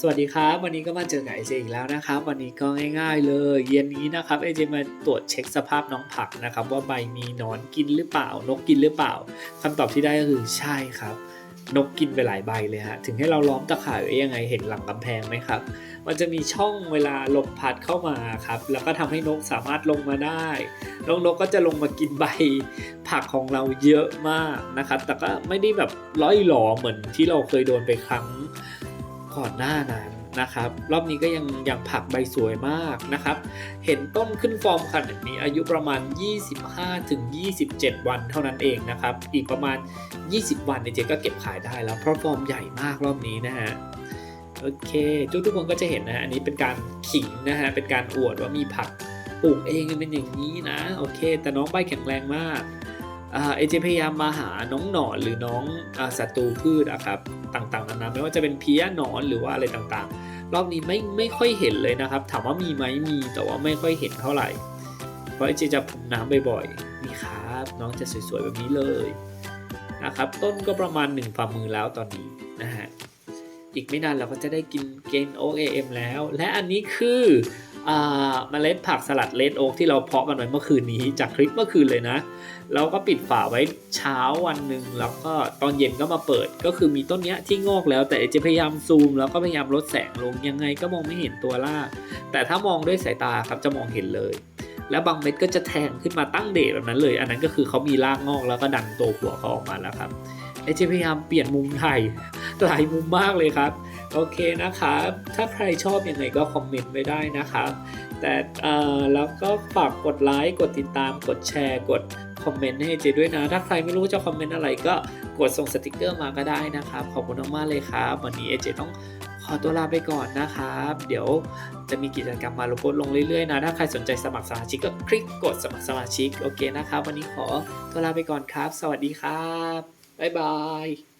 สวัสดีครับ วันนี้ก็มาเจอกับไอเจอีกแล้วนะครับ วันนี้ก็ง่าย ๆ เลย เย็นนี้นะครับไอเจมาตรวจเช็คสภาพน้องผักนะครับ ว่าใบมีนอนกินหรือเปล่า นกกินหรือเปล่าคำตอบที่ได้ก็คือใช่ครับ นกกินไปหลายใบเลยฮะถึงให้เราล้อมตะข่ายไว้ยังไงเห็นหลังกำแพงไหมครับ มันจะมีช่องเวลาลมพัดเข้ามาครับ แล้วก็ทำให้นกสามารถลงมาได้น้องนกก็จะลงมากินใบผักของเราเยอะมากนะครับ แต่ก็ไม่ได้แบบร้อยหลอเหมือนที่เราเคยโดนไปครั้ง ก่อนหน้านั้นนะครับ รอบนี้ก็ยังยังผักใบสวยมากนะครับ เห็นต้นขึ้นฟอร์มขนาดนี้อายุประมาณ 25-27 วันเท่านั้นเองนะครับ อีกประมาณ 20 วันเนี่ยเจก็เก็บขายได้แล้วเพราะฟอร์มใหญ่มากรอบนี้นะฮะโอเคทุกทุกคนก็จะเห็นนะฮะอันนี้เป็นการขิงนะฮะเป็นการอวดว่ามีผักปลูกเองเป็นอย่างนี้นะโอเค แต่น้องใบแข็งแรงมาก เอเจพยายามมาหาน้องหนอนหรือน้องศัตรูพืชอะครับต่างๆนานาไม่ว่าจะเป็นเพี้ยหนอนหรือว่าอะไรต่างๆ รอบนี้ไม่ไม่ค่อยเห็นเลยนะครับ ถามว่ามีไหมมีแต่ว่าไม่ค่อยเห็นเท่าไหร่ เพราะเอเจจะพรมน้ำบ่อยๆนี่ครับน้องจะสวยๆแบบนี้เลยนะครับต้นก็ประมาณ1ฝ่ามือแล้วตอนนี้นะฮะ อีกไม่นานเราก็จะได้กินเกนโอเอมแล้ว และอันนี้คืออเมล็ดผักสลัดเลดโอ๊กที่เราเพาะกันไว้เมื่อคืนนี้จากคลิปเมื่อคืนเลยนะ เราก็ปิดฝาไว้เช้าวันหนึ่งแล้วก็ตอนเย็นก็มาเปิด ก็คือมีต้นเนี้ยที่งอกแล้วแต่จะพยายามซูมแล้วก็พยายามลดแสงลงยังไงก็มองไม่เห็นตัวรากแต่ถ้ามองด้วยสายตาครับจะมองเห็นเลย แล้วบางเม็ดก็จะแทงขึ้นมาตั้งเดชแบบนั้นเลย อันนั้นก็คือเขามีรากงอกแล้วก็ดันตัวหัวเขาออกมาแล้วครับเอเจพยายามเปลี่ยนมุมถ่าย หลายมุมมากเลยครับ โอเคนะครับ ถ้าใครชอบยังไงก็คอมเมนต์ไว้ได้นะครับ แต่เอ่อแล้วก็ฝากกดไลค์ กดติดตาม กดแชร์ กดคอมเมนต์ให้เจด้วยนะ ถ้าใครไม่รู้จะคอมเมนต์อะไรก็กดส่งสติกเกอร์มาก็ได้นะครับ ขอบคุณมากๆเลยครับ วันนี้เอเจต้องขอตัวลาไปก่อนนะครับ เดี๋ยวจะมีกิจกรรมมาลงโพสต์ลงเรื่อยๆนะ ถ้าใครสนใจสมัครสมาชิกก็คลิกกดสมัครสมาชิก โอเคนะครับ วันนี้ขอตัวลาไปก่อนครับ สวัสดีครับ บ๊ายบาย